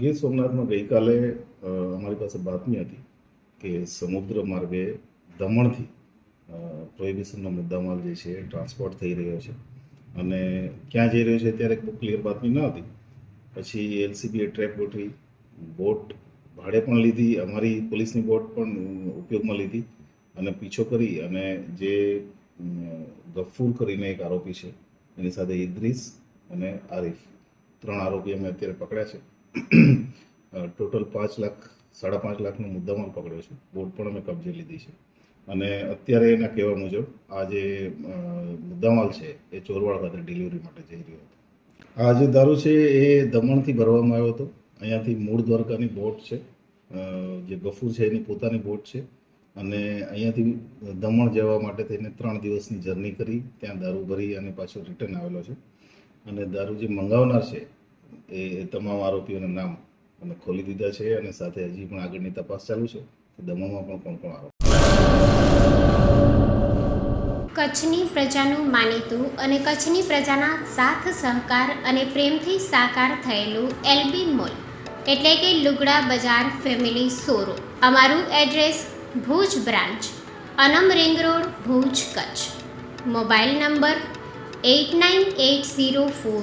ગીર સોમનાથમાં ગઈકાલે અમારી પાસે બાતમી હતી કે સમુદ્ર માર્ગે દમણથી પ્રોહિબિશનનો મુદ્દામાલ જે છે ટ્રાન્સપોર્ટ થઈ રહ્યો છે. અને ક્યાં જઈ રહ્યો છે ત્યારે બહુ ક્લિયર બાતમી ન હતી. પછી એલસીબીએ ટ્રેપ ગોઠવી, બોટ ભાડે પણ લીધી, અમારી પોલીસની બોટ પણ ઉપયોગમાં લીધી અને પીછો કરી અને જે ગફૂર કરીને એક આરોપી છે, એની સાથે ઇદ્રીસ અને આરીફ. ત્રણ આરોપી અમે અત્યારે પકડ્યા છે. ટોટલ પાંચ લાખ, સાડા પાંચ લાખનો મુદ્દામાલ પકડ્યો છે. બોટ પણ અમે કબજે લીધી છે. અને અત્યારે એના કહેવા મુજબ આ જે મુદ્દામાલ છે એ ચોરવાડ ખાતે ડિલિવરી માટે જઈ રહ્યો હતો. આ જે દારૂ છે એ દમણથી ભરવામાં આવ્યો હતો. અહીંયાથી મૂળ દ્વારકાની બોટ છે. જે ગફૂર છે એની પોતાની બોટ છે. અને અહીંયાથી દમણ જવા માટે થઈને ત્રણ દિવસની જર્ની કરી, ત્યાં દારૂ ભરી અને પાછો રિટર્ન આવેલો છે. અને દારૂ જે મંગાવનાર છે એ તમામ આરોપીઓના નામ અમે ખોલી દીધા છે અને સાથે હજી પણ આગળની તપાસ ચાલુ છે. કે દમણમાં પણ કોણ કોણ આરોપી? કચ્છની પ્રજાનું માનીતું અને કચ્છની પ્રજાના સાથ સહકાર અને પ્રેમથી સાકાર થયેલું એલબી મોલ, એટલે કે લુગડા બજાર ફેમિલી સોરો. અમારું address Bhuj branch, Anam ring road, Bhuj Kutch. Mobile number eight nine eight zero four